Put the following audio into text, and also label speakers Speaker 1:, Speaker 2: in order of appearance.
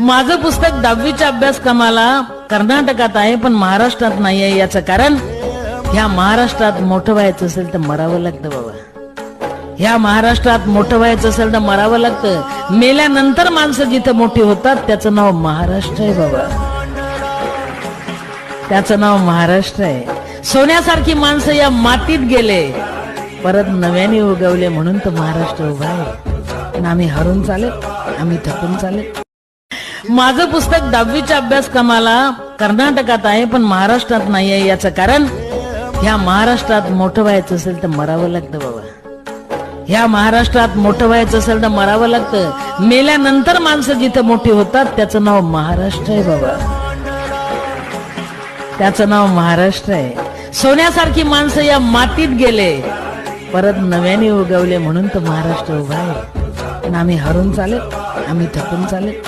Speaker 1: माझं पुस्तक दहावीच्या अभ्यासक्रमाला कर्नाटकात आहे पण महाराष्ट्रात नाही आहे याचं कारण ह्या महाराष्ट्रात मोठं व्हायचं असेल तर मरावं लागतं बाबा. ह्या महाराष्ट्रात मोठं व्हायचं असेल तर मरावं लागतं. मेल्यानंतर माणसं जिथं मोठी होतात त्याचं नाव महाराष्ट्र आहे बाबा. त्याचं नाव महाराष्ट्र आहे. सोन्यासारखी माणसं या मातीत गेले परत नव्याने उगवले म्हणून तर महाराष्ट्र उभा आहे. पण आम्ही हरून चालेल आम्ही थकून चालेल माझं पुस्तक दहावीच्या अभ्यासक्रमाला कर्नाटकात आहे पण महाराष्ट्रात नाही आहे याचं कारण ह्या महाराष्ट्रात मोठं व्हायचं असेल तर मरावं लागतं बाबा. ह्या महाराष्ट्रात मोठं व्हायचं असेल तर मरावं लागतं. मेल्यानंतर माणसं जिथं मोठी होतात त्याचं नाव महाराष्ट्र आहे बाबा. त्याचं नाव महाराष्ट्र आहे. सोन्यासारखी माणसं या मातीत गेले. परत नव्याने उगवले म्हणून तर महाराष्ट्र उभा आहे. पण आम्ही हरून चालेल आम्ही थकून चालेल.